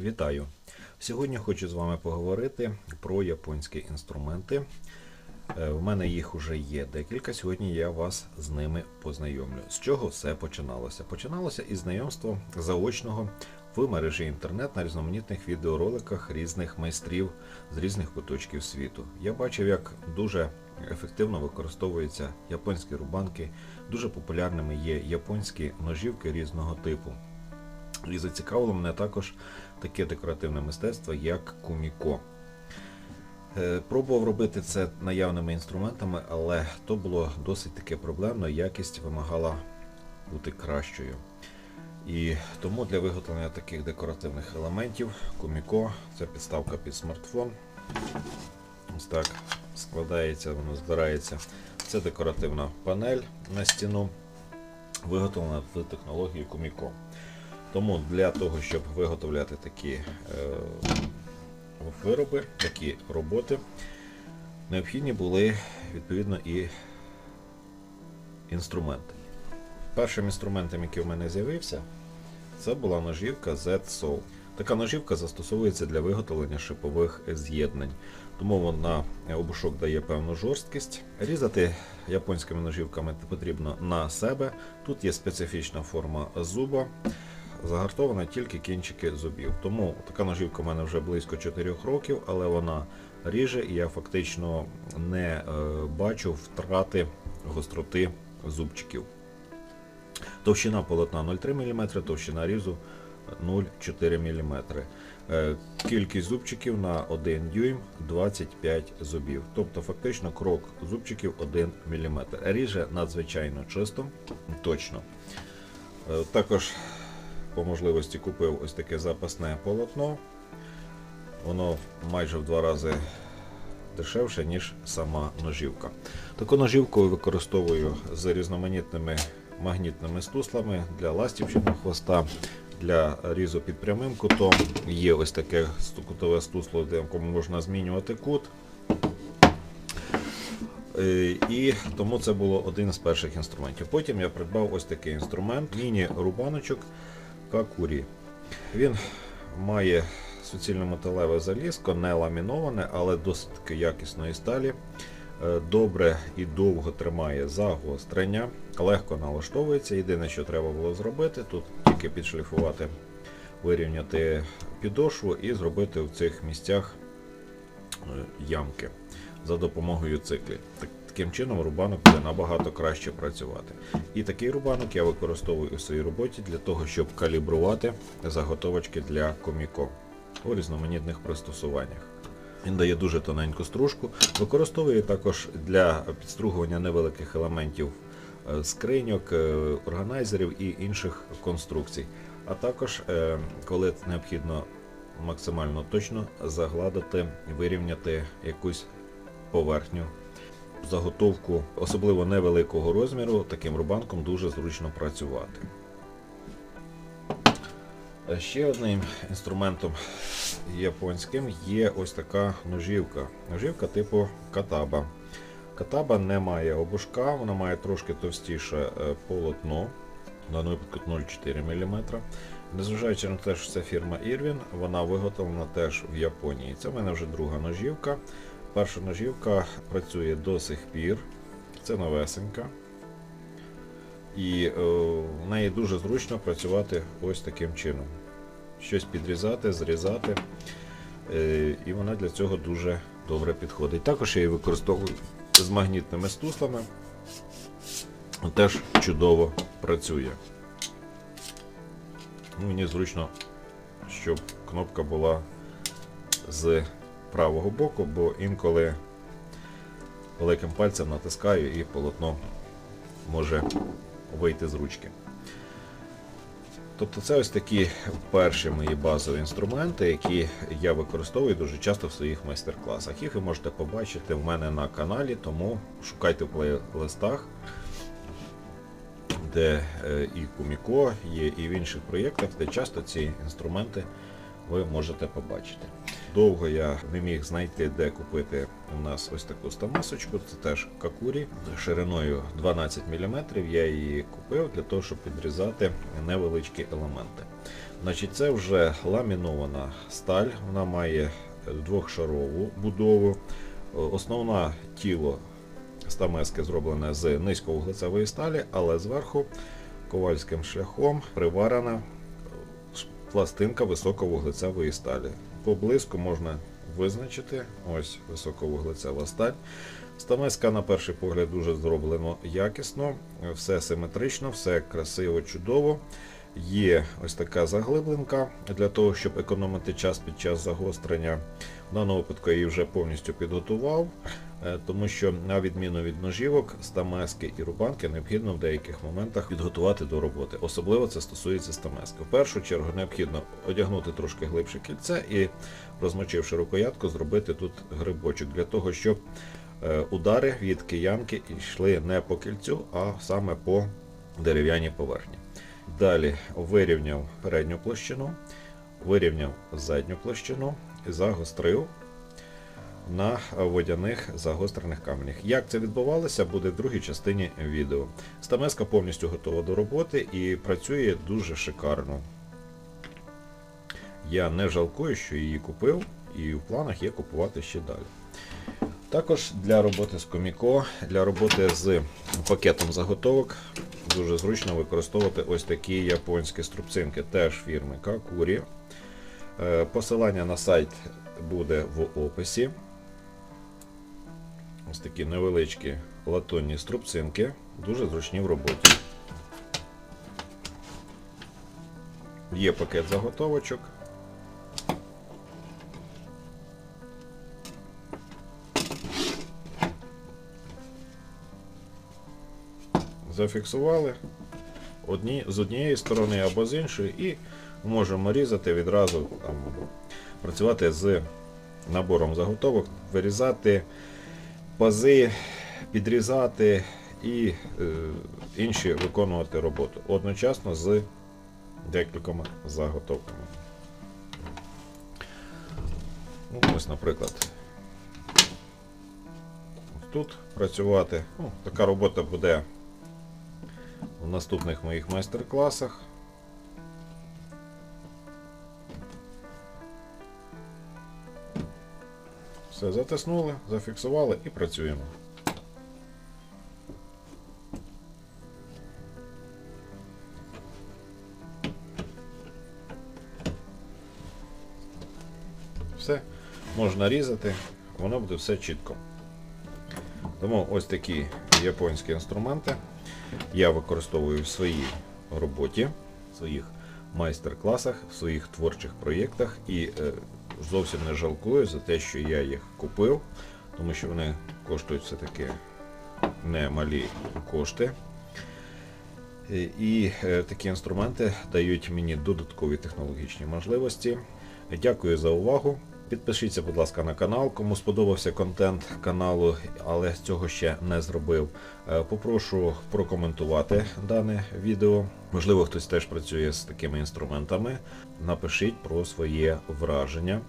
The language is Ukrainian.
Вітаю! Сьогодні хочу з вами поговорити про японські інструменти. Е, В мене їх вже є декілька. Сьогодні я вас з ними познайомлю. З чого все починалося? Починалося із знайомства заочного в мережі інтернет на різноманітних відеороликах різних майстрів з різних куточків світу. Я бачив, як дуже ефективно використовуються японські рубанки. Дуже популярними є японські ножівки різного типу. І зацікавило мене також таке декоративне мистецтво, як куміко. Е, Пробував робити це наявними інструментами, але то було досить таке проблемно, якість вимагала бути кращою. І тому для виготовлення таких декоративних елементів куміко це підставка під смартфон. Ось так складається, воно збирається. Це декоративна панель на стіну, виготовлена в технології куміко. Тому для того, щоб виготовляти такі е, вироби, такі роботи, необхідні були відповідно і інструменти. Першим інструментом, який в мене з'явився, це була ножівка Z-Soul. Така ножівка застосовується для виготовлення шипових з'єднань, тому вона обушок дає певну жорсткість. Різати японськими ножівками потрібно на себе. Тут є специфічна форма зуба, загартована тільки кінчики зубів. Тому така ножівка в мене вже близько 4 років, але вона ріже і я фактично не е, бачу втрати гостроти зубчиків. Товщина полотна 0,3 мм, товщина різу 0,4 мм. Е, Кількість зубчиків на 1 дюйм 25 зубів. Тобто фактично крок зубчиків 1 мм. Ріже надзвичайно чисто, точно. Е, Також по можливості купив ось таке запасне полотно. Воно майже в два рази дешевше, ніж сама ножівка. Таку ножівку використовую з різноманітними магнітними стуслами для ластівчиного хвоста, для різу під прямим кутом. Є ось таке кутове стусло, де можна змінювати кут. Е, І тому це було один з перших інструментів. Потім я придбав ось такий інструмент, міні-рубаночок Какурі. Він має суцільно-металеве залізко, не ламіноване, але досить якісної сталі. Е, Добре і довго тримає загострення, легко налаштовується. Єдине, що треба було зробити, тут тільки підшліфувати, вирівняти підошву і зробити в цих місцях е, ямки за допомогою циклів. Так- Таким чином рубанок буде набагато краще працювати. І такий рубанок я використовую у своїй роботі для того, щоб калібрувати заготовочки для коміко у різноманітних пристосуваннях. Він дає дуже тоненьку стружку. Використовую також для підстругування невеликих елементів е, скриньок, е, органайзерів і інших конструкцій. А також, е, коли необхідно максимально точно загладити, вирівняти якусь поверхню заготовку, особливо невеликого розміру, таким рубанком дуже зручно працювати. Ще одним інструментом японським є ось така ножівка. Ножівка типу катаба. Катаба не має обушка, вона має трошки товстіше е, полотно, даному випадку 0,4 мм. Незважаючи на те, що це фірма Irwin, вона виготовлена теж в Японії. Це в мене вже друга ножівка. Перша ножівка працює до сих пір. Це новесенька. І е, в неї дуже зручно працювати ось таким чином. Щось підрізати, зрізати. Е, і вона для цього дуже добре підходить. Також я її використовую з магнітними стуслами. Теж чудово працює. Мені зручно, щоб кнопка була з правого боку, бо інколи великим пальцем натискаю і полотно може вийти з ручки. Тобто це ось такі перші мої базові інструменти, які я використовую дуже часто в своїх майстер-класах. Їх ви можете побачити в мене на каналі, тому шукайте в плейлистах, де е, і Куміко є, і в інших проєктах, де часто ці інструменти ви можете побачити. Довго я не міг знайти, де купити у нас ось таку стамасочку. Це теж какурі шириною 12 мм. Я її купив для того, щоб підрізати невеличкі елементи. Значить, це вже ламінована сталь, вона має двохшарову будову. Основне тіло стамески зроблене з низьковуглецевої сталі, але зверху ковальським шляхом приварена пластинка високовуглецевої сталі. Поблизку можна визначити ось високовуглецева сталь. Стамеска, на перший погляд, дуже зроблено якісно, все симетрично, все красиво, чудово. Є ось така заглибленка для того, щоб економити час під час загострення. В даному випадку я її вже повністю підготував, е, тому що на відміну від ножівок, стамески і рубанки необхідно в деяких моментах підготувати до роботи. Особливо це стосується стамески. В першу чергу необхідно одягнути трошки глибше кільце і, розмочивши рукоятку, зробити тут грибочок для того, щоб е, удари від киянки йшли не по кільцю, а саме по дерев'яній поверхні. Далі вирівняв передню площину, вирівняв задню площину і загострив на водяних загострених каменях. Як це відбувалося, буде в другій частині відео. Стамеска повністю готова до роботи і працює дуже шикарно. Я не жалкую, що її купив, і в планах є купувати ще далі. Також для роботи з коміко, для роботи з пакетом заготовок дуже зручно використовувати ось такі японські струбцинки, теж фірми Kakuri. Е, Посилання на сайт буде в описі. Ось такі невеличкі латунні струбцинки, дуже зручні в роботі. Є пакет заготовочок. Зафіксували одні, з однієї сторони або з іншої, і можемо різати відразу там, працювати з набором заготовок, вирізати пази, підрізати і е, інші виконувати роботу одночасно з декількома заготовками. Ну, ось, наприклад, тут працювати. Ну, така робота буде в наступних моїх майстер-класах. Все, затиснули, зафіксували і працюємо. Все, можна різати, воно буде все чітко. Тому ось такі японські інструменти я використовую в своїй роботі, в своїх майстер-класах, в своїх творчих проєктах і е, зовсім не жалкую за те, що я їх купив, тому що вони коштують все-таки немалі кошти. І, і е, такі інструменти дають мені додаткові технологічні можливості. Дякую за увагу. Підпишіться, будь ласка, на канал. Кому сподобався контент каналу, але цього ще не зробив. е, Попрошу прокоментувати дане відео. Можливо, хтось теж працює з такими інструментами. Напишіть про своє враження.